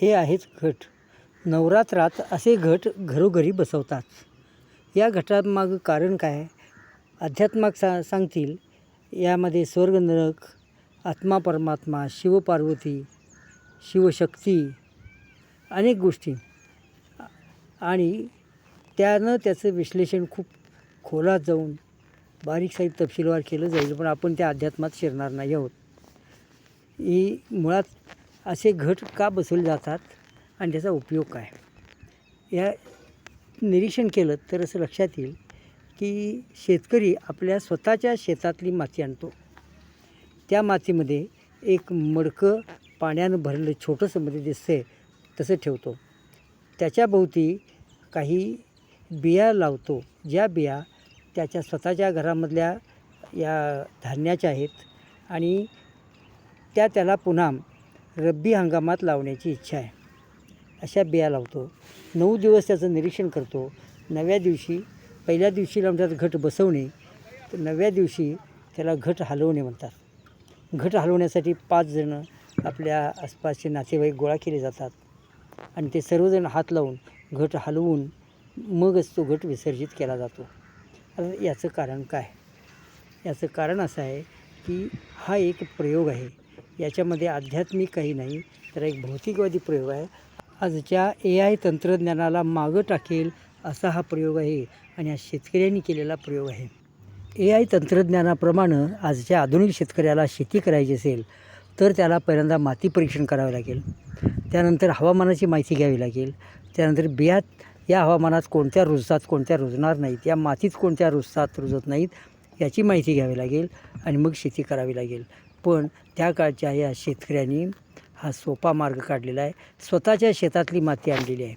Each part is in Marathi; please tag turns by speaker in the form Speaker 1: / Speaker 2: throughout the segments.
Speaker 1: हे आहेच घट. नवरात्रात असे घट घरोघरी बसवतात. या घटामागं कारण काय? अध्यात्मक सा सांगतील यामध्ये स्वर्ग नरक आत्मा परमात्मा शिवपार्वती शिवशक्ती अनेक गोष्टी. आणि त्यानं त्याचं विश्लेषण खूप खोलात जाऊन बारीकसाही तपशीलवार केलं जाईल पण आपण त्या अध्यात्मात शिरणार नाही आहोत. ही मुळात असे घट का बसवले जातात आणि त्याचा उपयोग काय? या निरीक्षण केलं तर असं लक्षात येईल की शेतकरी आपल्या स्वतःच्या शेतातली माती आणतो. त्या मातीमध्ये एक मडकं पाण्यानं भरलेलं छोटंसं मध्ये दिसतंय तसं ठेवतो. त्याच्याभोवती काही बिया लावतो. ज्या बिया त्याच्या स्वतःच्या घरामधल्या या धान्याच्या आहेत आणि त्या त्याला पुन्हा रब्बी हंगामात लावण्याची इच्छा आहे. अशा बिया लावतो. नऊ दिवस त्याचं निरीक्षण करतो. नव्या दिवशी पहिल्या दिवशी म्हणतात घट बसवणे तर नव्या दिवशी त्याला घट हलवणे म्हणतात. घट हलवण्यासाठी पाच जणं आपल्या आसपासचे नातेवाईक गोळा केले जातात. आणि ते सर्वजण हात लावून घट हलवून मगच तो घट विसर्जित केला जातो. आता याचं कारण काय? याचं कारण असं आहे की हा एक प्रयोग आहे. याच्यामध्ये आध्यात्मिक काही नाही तर एक भौतिकवादी प्रयोग आहे. आजच्या ए आय तंत्रज्ञानाला मागं टाकेल असा हा प्रयोग आहे आणि हा शेतकऱ्यांनी केलेला प्रयोग आहे. ए आय तंत्रज्ञानाप्रमाणे आजच्या आधुनिक शेतकऱ्याला शेती करायची असेल तर त्याला पहिल्यांदा माती परीक्षण करावे लागेल. त्यानंतर हवामानाची माहिती घ्यावी लागेल. त्यानंतर बियात या हवामानात कोणत्या रुजतात कोणत्या रुजणार नाहीत या मातीत कोणत्या रुजतात रुजत नाहीत याची माहिती घ्यावी लागेल आणि मग शेती करावी लागेल. पण त्या काळच्या या शेतकऱ्यांनी हा सोपा मार्ग काढलेला आहे. स्वतःच्या शेतातली माती आणलेली आहे.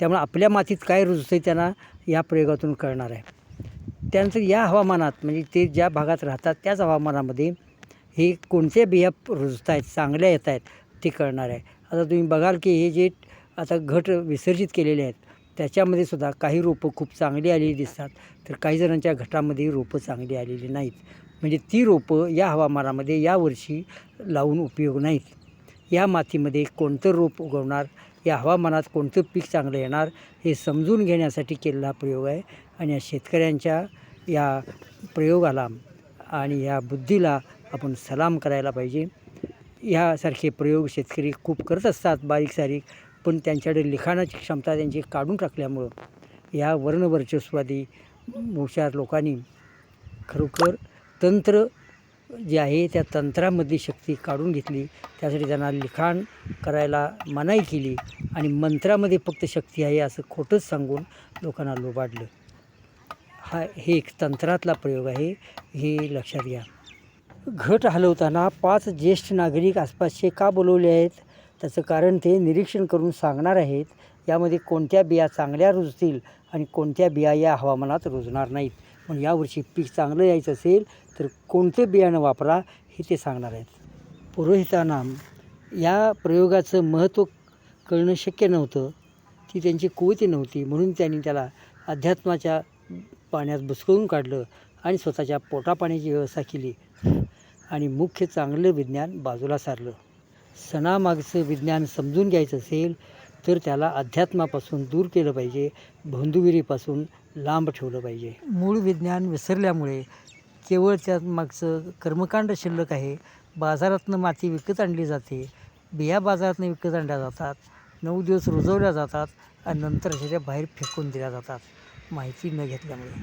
Speaker 1: त्यामुळे आपल्या मातीत काय रुजतं त्यांना या प्रयोगातून कळणार आहे. त्यानंतर या हवामानात म्हणजे ते ज्या भागात राहतात त्याच हवामानामध्ये हे कोणत्या बिया रुजत आहेत चांगल्या येत आहेत ते कळणार आहे. आता तुम्ही बघाल की हे जे आता घट विसर्जित केलेले आहेत त्याच्यामध्ये सुद्धा काही रोपं खूप चांगली आलेली दिसतात. तर काही जणांच्या घटामध्ये रोपं चांगली आलेली नाहीत. म्हणजे ती रोपं या हवामानामध्ये यावर्षी लावून उपयोग नाहीत. या मातीमध्ये कोणतं रोप उगवणार या हवामानात कोणतं पीक चांगलं येणार हे समजून घेण्यासाठी केलेला प्रयोग आहे. आणि या शेतकऱ्यांच्या या प्रयोगाला आणि या बुद्धीला आपण सलाम करायला पाहिजे. यासारखे प्रयोग शेतकरी खूप करत असतात. बारीक सारीक पण त्यांच्याकडे लिखाणाची क्षमता त्यांची काढून टाकल्यामुळं या वर्णवर्चस्वादी हुशार लोकांनी खरोखर तंत्र जे आहे त्या तंत्रामधली शक्ती काढून घेतली. त्यासाठी त्यांना लिखाण करायला मनाई केली आणि मंत्रामध्ये फक्त शक्ती आहे असं खोटंच सांगून लोकांना लोबाडलं. हा हे एक तंत्रातला प्रयोग आहे हे लक्षात घ्या. घट हलवताना पाच ज्येष्ठ नागरिक आसपासचे का बोलवले आहेत? त्याचं कारण ते निरीक्षण करून सांगणार आहेत यामध्ये कोणत्या बिया चांगल्या रुजतील आणि कोणत्या बिया या हवामानात रुजणार नाहीत. पण यावर्षी पीक चांगलं यायचं असेल तर कोणते बियाणं वापरा हे ते सांगणार आहेत. पुरोहितांना या प्रयोगाचं महत्त्व कळणं शक्य नव्हतं. ती त्यांची कुवती नव्हती म्हणून त्यांनी त्याला अध्यात्माच्या पाण्यात बुसकळून काढलं आणि स्वतःच्या पोटापाण्याची व्यवस्था केली आणि मुख्य चांगलं विज्ञान बाजूला सारलं. सणामागचं विज्ञान समजून घ्यायचं असेल तर त्याला अध्यात्मापासून दूर केलं पाहिजे भोंदुगिरीपासून लांब ठेवलं पाहिजे. मूळ विज्ञान विसरल्यामुळे केवळ त्या मागचं कर्मकांड शिल्लक आहे. बाजारातनं माती विकत आणली जाते. बिया बाजारातनं विकत आणल्या जातात. नऊ दिवस रुजवल्या जातात आणि नंतर त्याच्या बाहेर फेकून दिल्या जातात माहिती न घेतल्यामुळे.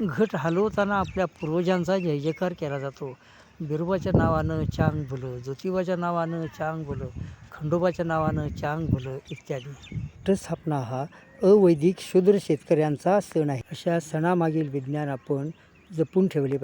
Speaker 1: घट हलवताना आपल्या पूर्वजांचा जय जयकार केला जातो. बिरोबाच्या नावानं चांग भुलं ज्योतिबाच्या नावानं चांग भुलं खंडोबाच्या नावानं चांग भुलं इत्यादी. घटस्थापना हा अवैदिक शूद्र शेतकऱ्यांचा सण आहे. अशा सणामागील विज्ञान आपण जपून ठेवले